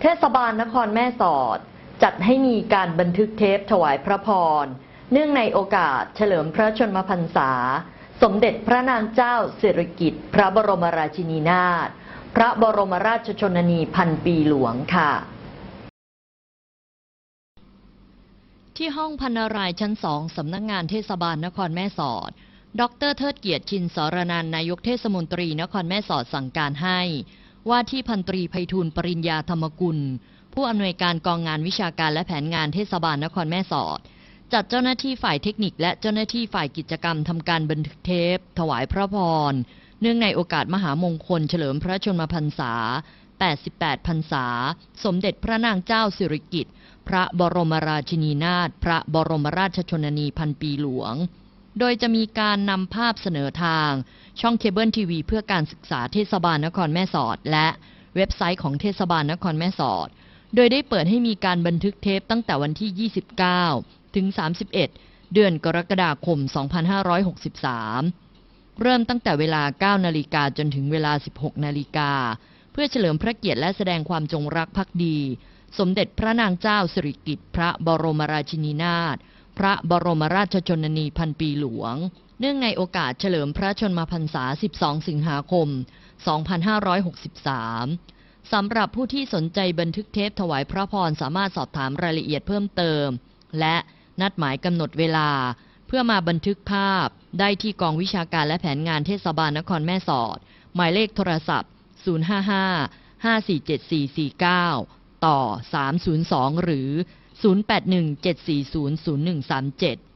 เทศบาลนครแม่สอด จัดให้มีการบันทึกเทปถวายพระพร เนื่องในโอกาสเฉลิมพระชนมพรรษา สมเด็จพระนางเจ้าสิริกิติ์พระบรมราชินีนาถพระบรมราชชนนีพันปีหลวงค่ะ ที่ห้องพันารายชั้นสองสำนักงานเทศบาลนครแม่สอด ดรเทิดเกียรติชินสรนันนายกเทศมนตรีนครแม่สอดสั่งการให้ ว่าที่พันตรีไพฑูรย์ปริญญาธรรมกุล ผู้อำนวยการกองงานวิชาการและแผนงานเทศบาลนครแม่สอด จัดเจ้าหน้าที่ฝ่ายเทคนิคและเจ้าหน้าที่ฝ่ายกิจกรรมทำการบันทึกเทป ถวายพระพร เนื่องในโอกาสมหามงคลเฉลิมพระชนมพรรษา 88 พรรษา สมเด็จพระนางเจ้าสิริกิติ์พระบรมราชินีนาถพระบรมราชชนนีพันปีหลวง โดยจะมีการนำภาพเสนอทาง ช่องเคเบิลทีวีเพื่อการศึกษาเทศบาลนครแม่สอด และเว็บไซต์ของเทศบาลนครแม่สอด โดยได้เปิดให้มีการบันทึกเทปตั้งแต่วันที่ 29 ถึง 31 เดือนกรกฎาคม 2563 เริ่มตั้งแต่เวลา 9 นาฬิกาจนถึงเวลา 16 นาฬิกา เพื่อเฉลิมพระเกียรติและแสดงความจงรักภักดี สมเด็จพระนางเจ้าสิริกิติ์พระบรมราชินีนาถ พระบรมราชชนนีพันปีหลวง เนื่องในโอกาสเฉลิมพระชนมพรรษา 12 สิงหาคม 2563 สำหรับผู้ที่สนใจบันทึกเทปถวายพระพรสามารถสอบถามรายละเอียดเพิ่มเติม และนัดหมายกำหนดเวลา เพื่อมาบันทึกภาพได้ที่กองวิชาการและแผนงานเทศบาลนครแม่สอด หมายเลขโทรศัพท์ 055 547449 ต่อ 302 หรือ 081 740 0137